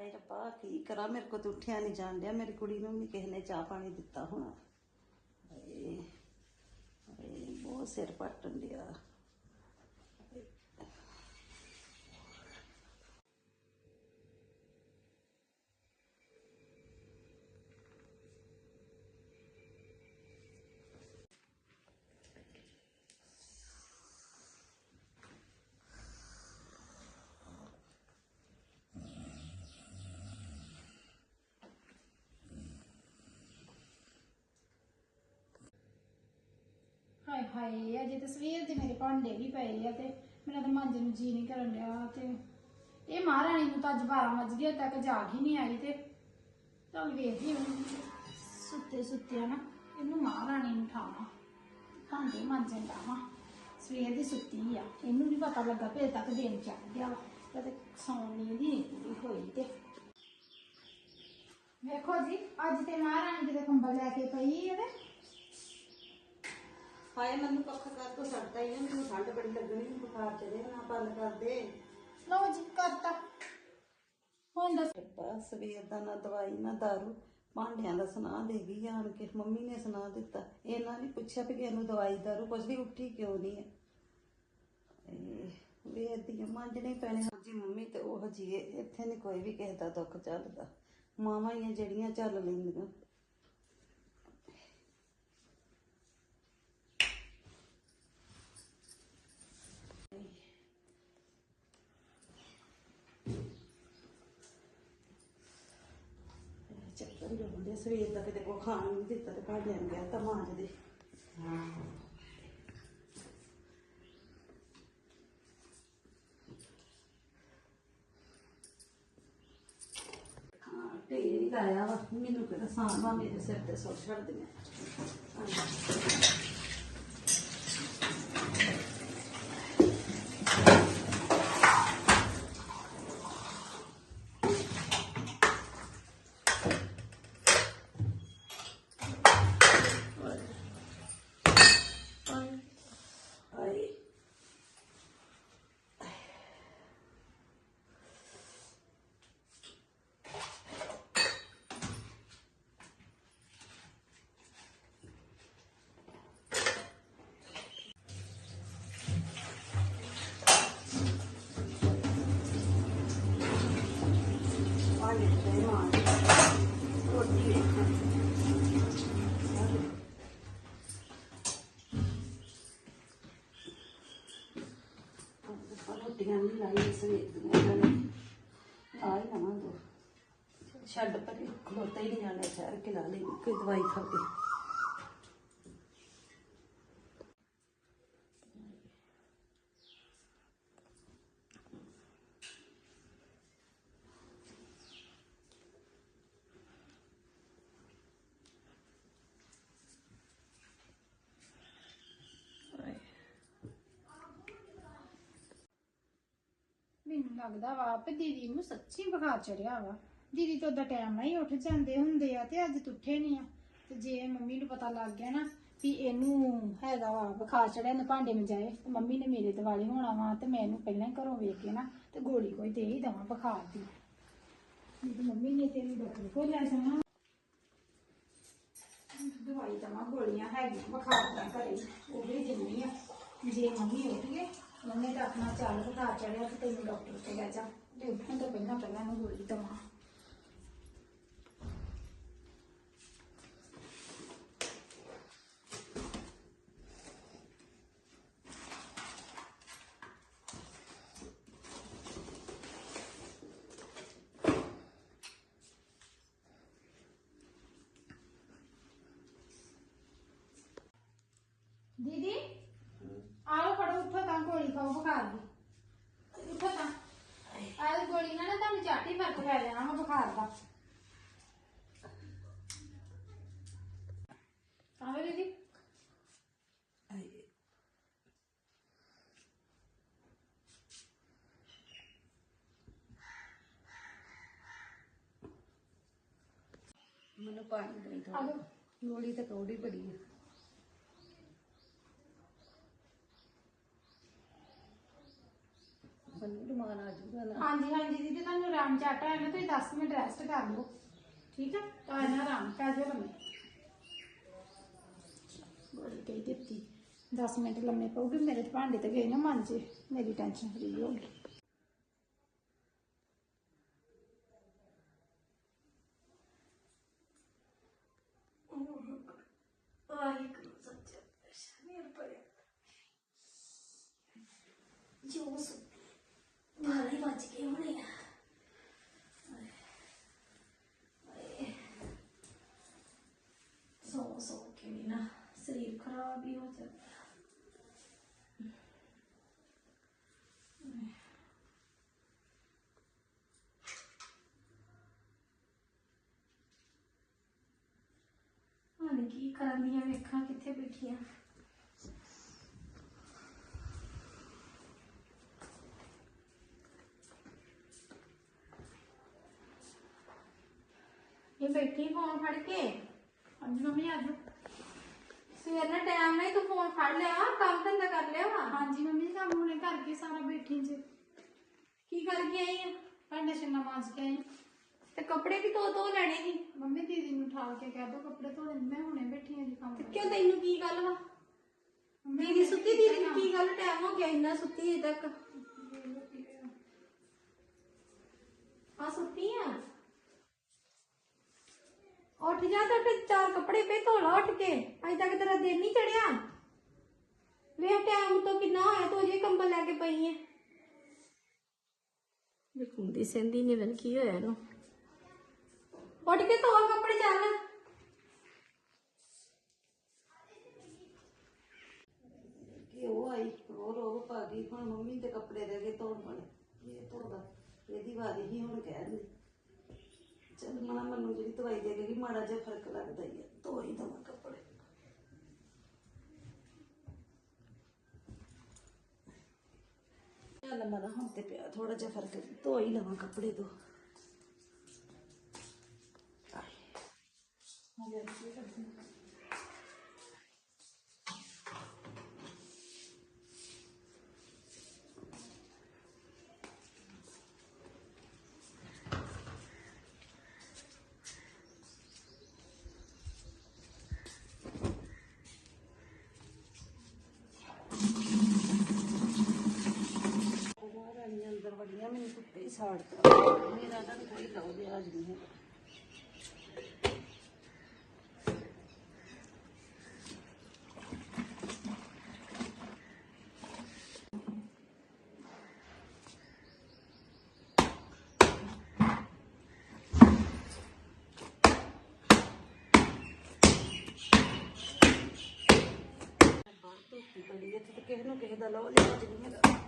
ਹਾਏ ਰੱਬਾ, ਕੀ ਕਰਾਂ? ਮੇਰੇ ਕੋਲ ਤਾਂ ਉੱਠਿਆ ਨਹੀਂ ਜਾਣ ਡਿਆ। ਮੇਰੀ ਕੁੜੀ ਨੂੰ ਵੀ ਕਿਸੇ ਨੇ ਚਾਹ ਪਾਣੀ ਦਿੱਤਾ ਹੋਣਾ। ਹਾਏ ਹਾਏ, ਬਹੁਤ ਸਿਰ ਪੱਟਣ ਡਿਆ। ਹਾਏ ਹਾਏ, ਅਜੇ ਤਾਂ ਸਵੇਰ ਦੇ ਮੇਰੇ ਭਾਂਡੇ ਵੀ ਪਏ ਆ ਤੇ ਮੇਰਾ ਤਾਂ ਮਾਂਜਣ ਨੂੰ ਜੀ ਨਹੀਂ ਕਰਨ ਡਿਆ ਤੇ ਇਹ ਮਹਾਰਾਣੀ ਨੂੰ ਤਾਂ ਅੱਜ 12 ਵਜ ਗਏ ਤੱਕ ਜਾਗ ਹੀ ਨਹੀਂ ਆਈ ਤੇ ਚੱਲ ਵੇਖਦੀ ਹਾਂ ਸੁੱਤੇ ਸੁੱਤੇ ਨਾ, ਇਹਨੂੰ ਮਹਾਰਾਣੀ ਨੂੰ ਠਾਵਾਂ ਭਾਂਡੇ ਮਾਂਜਣ ਲਾਵਾਂ ਸਵੇਰ ਦੀ ਸੁੱਤੀ ਆ, ਇਹਨੂੰ ਨਹੀਂ ਪਤਾ ਲੱਗਾ ਭੇਜ ਤੱਕ ਦਿਨ ਚੜ ਗਿਆ ਵਾ ਕਦੇ ਸੌਣ ਨਹੀਂ ਦੀ ਪੂਰੀ ਹੋਈ ਤੇ। ਵੇਖੋ ਜੀ, ਅੱਜ ਤੇ ਮਹਾਰਾਣੀ ਦੇ ਕੰਬਲ ਲੈ ਕੇ ਪਈ ਹੈ ਤੇ ਹਾਏ ਮੈਨੂੰ ਕੱਖ ਕਰ ਤੋਂ ਸੜਦਾ ਹੀ ਆ ਮੈਨੂੰ ਠੰਡ ਬੜੀ ਲੱਗਣੀ ਮੈਨੂੰ ਬੁਖਾਰ ਚੜੇ ਨਾ ਬੰਦ ਕਰ ਦੇ। ਲਓ ਜੀ ਕਰਤਾ ਹੁਣ ਦੱਸ। ਰੱਬਾ ਸਵੇਰ ਦਾ ਨਾ ਦਵਾਈ ਨਾ ਦਾਰੂ ਭਾਂਡਿਆਂ ਦਾ ਸੁਣਾ ਦੇ ਗਈ ਆਣ ਕੇ ਮੰਮੀ ਨੇ ਸੁਣਾ ਦਿੱਤਾ। ਇਹਨਾਂ ਨੇ ਪੁੱਛਿਆ ਵੀ ਕਿ ਇਹਨੂੰ ਦਵਾਈ ਦਾਰੂ ਕੁਝ ਵੀ ਉੱਠੀ ਕਿਉਂ ਨਹੀਂ ਹੈ ਮਾਂਜਣੇ ਪੈਣੇ। ਜੀ ਮੰਮੀ ਤੇ ਉਹ ਜੀ ਇੱਥੇ ਨਹੀਂ ਕੋਈ ਵੀ ਕਿਸੇ ਦਾ ਦੁੱਖ ਚੱਲਦਾ। ਮਾਵਾਂ ਹੀ ਜਿਹੜੀਆਂ ਚੱਲ ਲੈਂਦੀਆਂ। ਚੱਕਰ ਹੀ ਸਵੇਰ ਦਾ ਕਿਤੇ ਕੋ ਖਾਣ ਨਹੀਂ ਦਿੱਤਾ ਤੇ ਭਾਂਡਿਆਂ ਨੂੰ ਗਿਆ ਤਾਂ ਮਾਂਜ ਦੇ। ਹਾਂ, ਢੇਰ ਮੈਨੂੰ ਕਿਹੜਾ ਸਾਂਭਾ ਮੇਰੇ ਸਿਰ ਤੇ ਸੁੱਟ ਛੱਡਦੀਆਂ ਆਏ ਭਾਂਡੇ ਤੇ ਮਾਂ ਰੋਟੀ ਵੇਖਾਂ ਰੋਟੀਆਂ ਨਹੀਂ ਲਾਈ ਸਵੇਰ ਦੀਆਂ ਇਹਨਾਂ ਨੇ ਆ ਹੀ ਨਾ ਦੋ ਛੱਡ ਪਰੇ ਖਲੋਤਾ ਹੀ ਨਹੀਂ ਜਾਣਾ ਸ਼ਹਿਰ ਕੇ ਲਾ ਲਈ। ਕੋਈ ਦਵਾਈ ਖਾ ਕੇ ਮੈਨੂੰ ਲੱਗਦਾ ਵਾ ਵੀ ਦੀਦੀ ਨੂੰ ਸੱਚੀ ਬੁਖਾਰ ਚੜਿਆ ਵਾ। ਦੀਦੀ ਤੋਂ ਦਾ ਟਾਈਮ ਨਾਲ ਹੀ ਉੱਠ ਜਾਂਦੇ ਹੁੰਦੇ ਆ ਤੇ ਅੱਜ ਤੁੱਠੇ ਨਹੀਂ ਆ। ਤੇ ਜੇ ਮੰਮੀ ਨੂੰ ਪਤਾ ਲੱਗ ਗਿਆ ਨਾ ਵੀ ਇਹਨੂੰ ਹੈਗਾ ਵਾ ਬੁਖਾਰ ਚੜਿਆ ਨੇ ਭਾਂਡੇ ਮਜਾਏ, ਤੇ ਮੰਮੀ ਨੇ ਮੇਰੇ ਦਿਵਾਲੇ ਹੋਣਾ ਵਾ ਤੇ ਮੈਂ ਇਹਨੂੰ ਪਹਿਲਾਂ ਹੀ ਘਰੋਂ ਵੇਖ ਕੇ ਨਾ ਤੇ ਗੋਲੀ ਕੋਈ ਦੇ ਹੀ ਦਵਾਂ ਬੁਖਾਰ ਦੀ। ਨਹੀਂ ਮੰਮੀ ਨੇ ਤੇਰੀ ਡਾਕਟਰ ਕੋਲ ਲੈ ਜਾਣਾ। ਦਵਾਈ ਦਵਾਂ, ਗੋਲੀਆਂ ਹੈਗੀਆਂ ਬੁਖਾਰ ਦੀਆਂ ਘਰੇ, ਉਹ ਵੀ ਦਿੰਨੀ ਆ। ਜੇ ਮੰਮੀ ਉੱਠ ਗਏ ਉਹਨੇ ਤਾਂ ਆਪਣਾ ਚੱਲ ਬੁਖਾਰ ਚੜਿਆ ਤੇ ਤੈਨੂੰ ਡਾਕਟਰ ਤੇ ਲੈ ਜਾ। ਤੇ ਤੋਂ ਪਹਿਲਾਂ ਪਹਿਲਾਂ ਨੂੰ ਗੋਲੀ ਦਵਾਂ। ਦੀਦੀ? ਖਾਓ ਬੁਖਾਰ ਦੀ। ਉੱਠੋ ਤਾਂ। ਆਹ ਗੋਲੀ ਨਾਲ ਨਾ ਤੁਹਾਨੂੰ ਝਾਟੀ ਫ਼ਰਕ ਪੈ ਜਾਣਾ ਵਾ ਬੁਖਾਰ ਦਾ। ਆਵੇ ਦੀਦੀ। ਮੈਨੂੰ ਪਾਣੀ ਦੇ ਦੋ ਲਓ। ਗੋਲੀ ਤਾਂ ਕੌੜੀ ਬੜੀ ਹੈ ਨਾ ਹਾਂਜੀ ਹਾਂਜੀ ਦੀਦੀ ਤੁਹਾਨੂੰ ਆਰਾਮ ਚਾਟਾ ਹੈ ਨਾ ਤੁਸੀਂ 10 ਮਿੰਟ ਰੈਸਟ ਕਰ ਲਓ। ਠੀਕ ਆ? ਤਾਂ ਨਾ ਆਰਾਮ ਕਰ ਜਾਓ ਲੰਮੇ ਬੜੀ ਕਹੀ ਦਿੱਤੀ। 10 ਮਿੰਟ ਲੰਮੇ ਪਊਗੀ ਮੇਰੇ ਭਾਂਡੇ ਤੇ ਗਏ ਨਾ ਮਾਂਜੇ ਮੇਰੀ ਟੈਨਸ਼ਨ ਫਰੀ ਹੋ ਗਈ। ਵਾਹਿਗੁਰੂ ਸੱਚਾ ਜੋ ਸੁ ਬਾਰੇ ਵੱਜ ਕੇ ਹੋਣੇ ਸੋ ਸੋ ਕੇ ਵੀ ਨਾ ਸਰੀਰ ਖਰਾਬ ਹੀ ਹੋ ਜਾਂਦਾ ਹਾਂ ਕੀ ਕਰਨੀਆਂ ਵੇਖਾਂ ਕਿੱਥੇ ਬੈਠੀਆਂ। ਇਹ ਬੈਠੀ ਫੋਨ ਫੜ ਕੇ। ਹਾਂਜੀ ਮੰਮੀ ਆ ਜਾਓ। ਸਵੇਰ ਦਾ ਟਾਈਮ ਨਹੀਂ ਤੂੰ ਫੋਨ ਫੜ ਲਿਆ ਕੰਮ ਧੰਦਾ ਕਰ ਲਿਆ ਵਾ? ਹਾਂਜੀ ਮੰਮੀ ਜੀ ਕੰਮ ਹੁਣੇ ਕਰਕੇ ਸਾਰਾ ਬੈਠੀ ਜੇ। ਕੀ ਕਰਕੇ ਆਈ ਆ? ਭਾਂਡੇ ਛੰਨਾ ਮਾਂਜ ਕੇ ਆਈ। ਤੇ ਕੱਪੜੇ ਵੀ ਧੋ ਧੋ ਲੈਣੇ ਸੀ? ਮੰਮੀ ਦੀਦੀ ਨੂੰ ਠਾਲ ਕੇ ਕਹਿ ਦੋ ਕੱਪੜੇ ਧੋ ਲੈਣ। ਮੈਂ ਹੁਣੇ ਬੈਠੀ ਹਾਂ ਜੀ ਕੰਮ ਤੇ ਕਿਉਂ ਤੈਨੂੰ ਕੀ ਗੱਲ ਵਾ? ਦੀਦੀ ਸੁੱਤੀ ਦੀਦੀ ਨੂੰ ਕੀ ਗੱਲ? ਟਾਈਮ ਹੋ ਗਿਆ ਇੰਨਾ ਸੁੱਤੀ ਅਜੇ ਤੱਕ। ਆ ਸੁੱਤੀ ਆ? ਉੱਠ ਜਾ ਤਾਂ ਉੱਠ ਚਾਰ ਕੱਪੜੇ ਪੇ ਧੋ ਲਾ ਉੱਠ ਕੇ। ਅਜੇ ਤੱਕ ਤੇਰਾ ਦਿਨ ਨਹੀਂ ਚੜਿਆ। ਵੇਖ ਟਾਈਮ ਤੋਂ ਕਿੰਨਾ ਹੋਇਆ ਤੂੰ ਅਜੇ ਕੰਬਲ ਲੈ ਕੇ ਪਈ ਐ। ਵੇਖੁੰਦੀ ਸੰਦੀ ਨੇ ਵਨ ਕੀ ਹੋਇਆ ਇਹਨੂੰ? ਉੱਠ ਕੇ ਧੋ ਕੱਪੜੇ ਚੱਲ। ਕਿ ਉਹ ਆਈ ਉਹ ਰੋਗ ਪਾ ਗਈ ਹੁਣ ਮੰਮੀ ਦੇ ਕੱਪੜੇ ਰਹਿ ਗਏ ਧੋਣ ਵਾਲੇ। ਇਹ ਧੋਦਾ ਇਹਦੀ ਵਾਰੀ ਹੀ ਹੁਣ ਕਹਿ ਦਿੰਦੀ। ਮਨਾ ਮੈਨੂੰ ਜਿਹੜੀ ਦਵਾਈ ਦੇ ਗਈ ਮਾੜਾ ਜਿਹਾ ਫ਼ਰਕ ਲੱਗਦਾ ਹੀ ਹੈ ਧੋ ਹੀ ਦਵਾਂ ਕੱਪੜੇ। ਚੱਲ ਮਨਾ ਹੁਣ ਤੇ ਪਿਆ ਥੋੜਾ ਜਿਹਾ ਫ਼ਰਕ ਧੋ ਹੀ ਲਵਾਂ ਕੱਪੜੇ ਤੋਂ। ਰਾਣੀਆਂ ਅੰਦਰ ਵੜੀਆਂ ਮੈਨੂੰ ਕੁੱਤੇ ਹੀ ਸਾੜਤਾ ਮੇਰਾ ਤਾਂ ਕੋਈ ਲਓ ਲਿਆਜ ਨਹੀਂ ਕਿਸੇ ਨੂੰ ਕਿਸੇ ਦਾ ਲਓ ਲਿਆਜ ਨਹੀਂ ਹੈਗਾ।